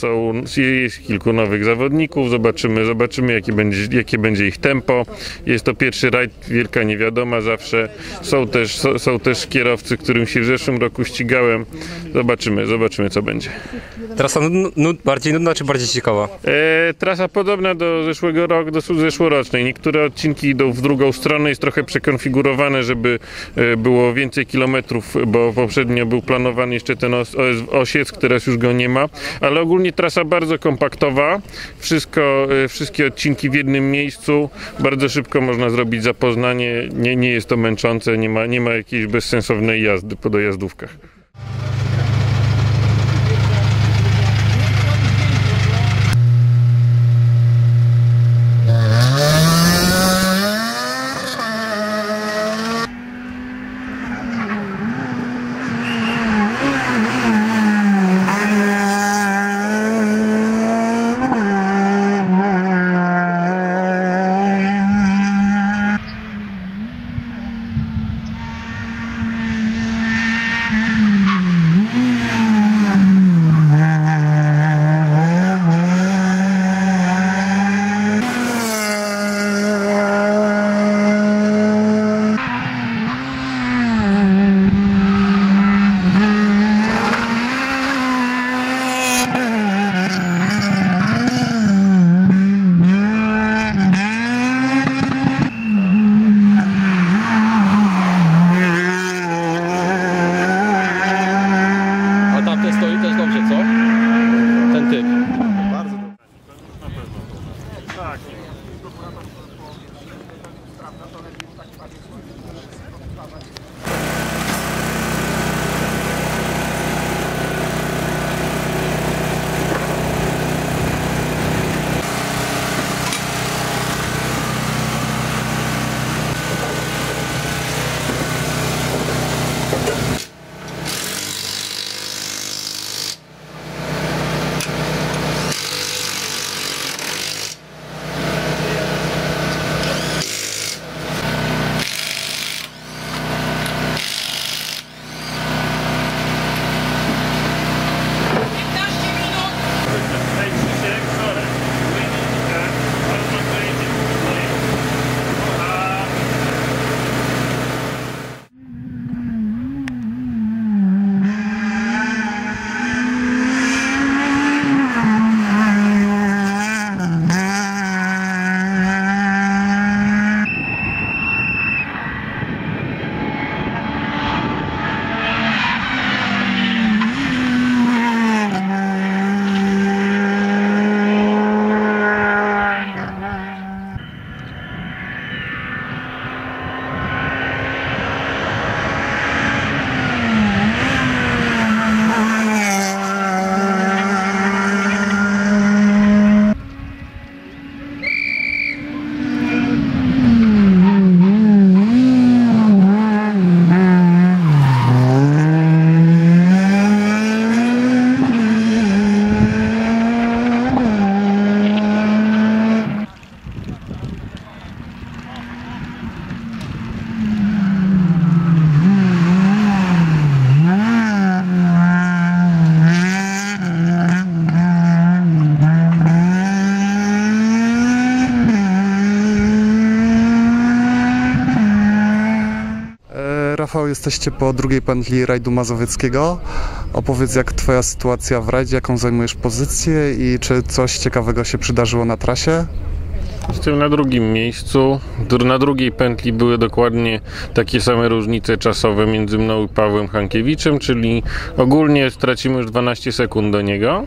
są, jest kilku nowych zawodników, zobaczymy, zobaczymy jakie będzie, jakie będzie ich tempo. Jest to pierwszy rajd, wielka niewiadoma zawsze. Są też, są, są też kierowcy, którym się w zeszłym roku ścigałem. Zobaczymy, zobaczymy co będzie. Trasa nud, nud, bardziej nudna czy bardziej ciekawa? E, trasa podobna do zeszłego roku, do zeszłorocznej. Niektóre odcinki idą w drugą stronę, jest trochę przekonfigurowane, żeby e, było więcej kilometrów, bo poprzednio był planowany jeszcze ten os, os, osiec, teraz już go nie ma, ale ogólnie trasa bardzo kompaktowa, wszystko, e, wszystkie odcinki w jednym miejscu, bardzo szybko można zrobić zapoznanie, nie, nie jest to męczące, nie ma, nie ma jakiejś bezsensownej jazdy po dojazdówkach. Rafał, jesteście po drugiej pętli rajdu mazowieckiego. Opowiedz, jak twoja sytuacja w rajdzie, jaką zajmujesz pozycję i czy coś ciekawego się przydarzyło na trasie? Jestem na drugim miejscu. Na drugiej pętli były dokładnie takie same różnice czasowe między mną i Pawłem Hankiewiczem, czyli ogólnie stracimy już 12 sekund do niego.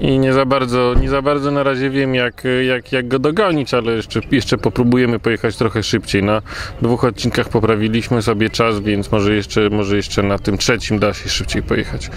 I nie za bardzo, nie za bardzo na razie wiem, jak, jak, jak go dogonić, ale jeszcze, jeszcze popróbujemy pojechać trochę szybciej. Na dwóch odcinkach poprawiliśmy sobie czas, więc może jeszcze, może jeszcze na tym trzecim da się szybciej pojechać.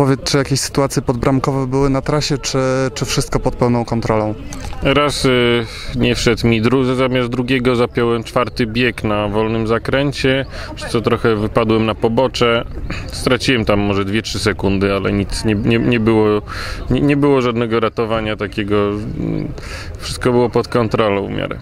Powiedz, czy jakieś sytuacje podbramkowe były na trasie, czy, czy wszystko pod pełną kontrolą? Raz y, nie wszedł mi dru, zamiast drugiego zapiąłem czwarty bieg na wolnym zakręcie, co trochę wypadłem na pobocze. Straciłem tam może 2-3 sekundy, ale nic nie, nie, nie, było, nie, nie było żadnego ratowania takiego. Wszystko było pod kontrolą w miarę.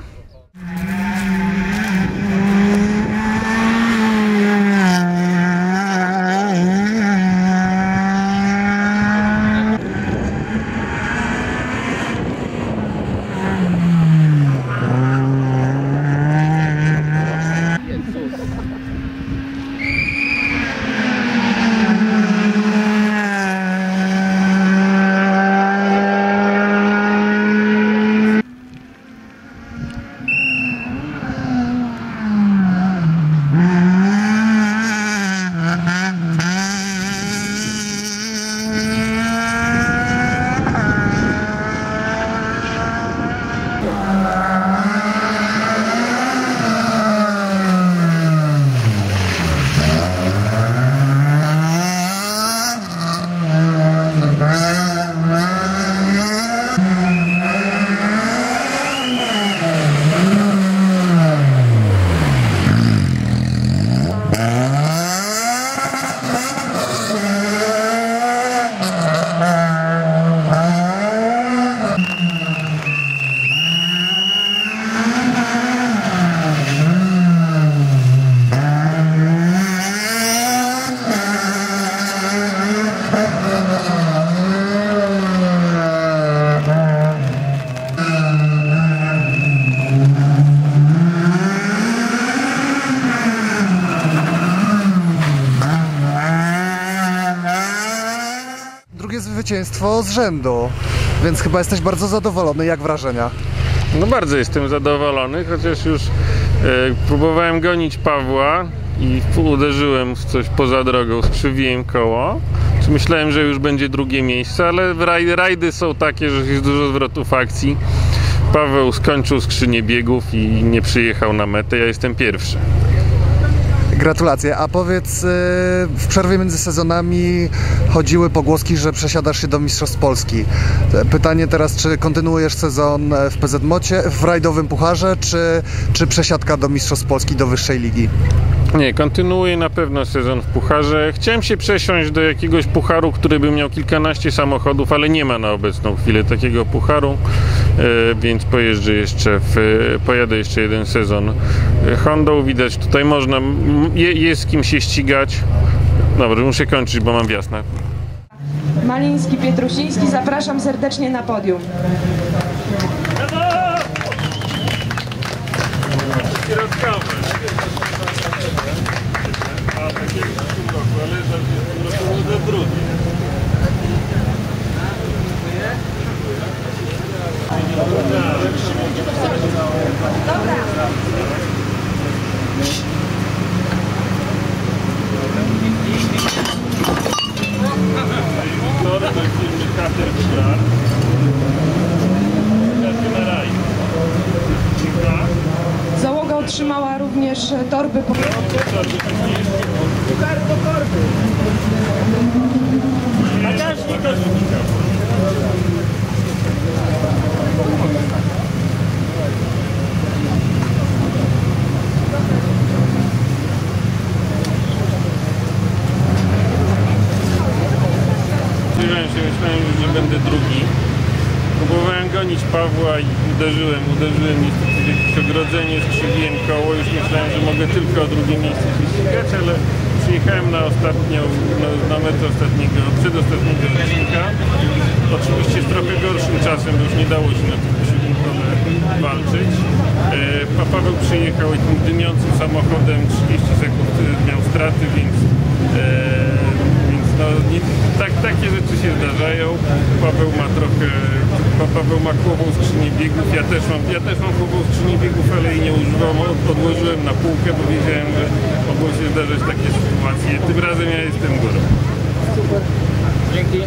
Zwycięstwo z rzędu, więc chyba jesteś bardzo zadowolony. Jak wrażenia? No bardzo jestem zadowolony, chociaż już e, próbowałem gonić Pawła i uderzyłem w coś poza drogą, skrzywiłem koło. Myślałem, że już będzie drugie miejsce, ale w raj, rajdy są takie, że jest dużo zwrotów akcji. Paweł skończył skrzynię biegów i nie przyjechał na metę, ja jestem pierwszy. Gratulacje. A powiedz, y, w przerwie między sezonami chodziły pogłoski, że przesiadasz się do Mistrzostw Polski. Pytanie teraz, czy kontynuujesz sezon w PZ Mocie, w rajdowym pucharze, czy, czy przesiadka do Mistrzostw Polski, do wyższej ligi? Nie, kontynuuję na pewno sezon w pucharze. Chciałem się przesiąść do jakiegoś pucharu, który by miał kilkanaście samochodów, ale nie ma na obecną chwilę takiego pucharu, e, więc pojeżdżę jeszcze w, pojadę jeszcze jeden sezon e, Hondą. Widać tutaj można, jest kim się ścigać. Dobra, muszę kończyć, bo mam na Maliński, Pietrusiński, zapraszam serdecznie na podium. Środkowe. A takie w tym roku, ale że w tym roku do drugi. Tory do firmy Caterpillar. Takie na raj. Dziękuję. Załoga również e, torby po... Bagażnik odwnika. Spodziewałem się, myślałem, że będę drugi. Próbowałem gonić Pawła i uderzyłem, uderzyłem niestety w jakieś ogrodzenie, skrzywiłem koło, już myślałem, że mogę tylko o drugie miejsce się ścigać, ale przyjechałem na ostatnią, na, na metę ostatniego, przedostatniego odcinka. Oczywiście z trochę gorszym czasem, bo już nie dało się na tym pośrednikole walczyć. E, pa Paweł przyjechał tym dymiącym samochodem 30 sekund e, miał straty, więc e, no, nie, tak, takie rzeczy się zdarzają. Paweł ma trochę, pa- Paweł ma kłową skrzynię biegów, ja też mam, ja też mam kłową skrzynię biegów, ale jej nie używam, Od- odłożyłem na półkę, bo wiedziałem, że mogą się zdarzać takie sytuacje. Tym razem ja jestem górą. Dzięki.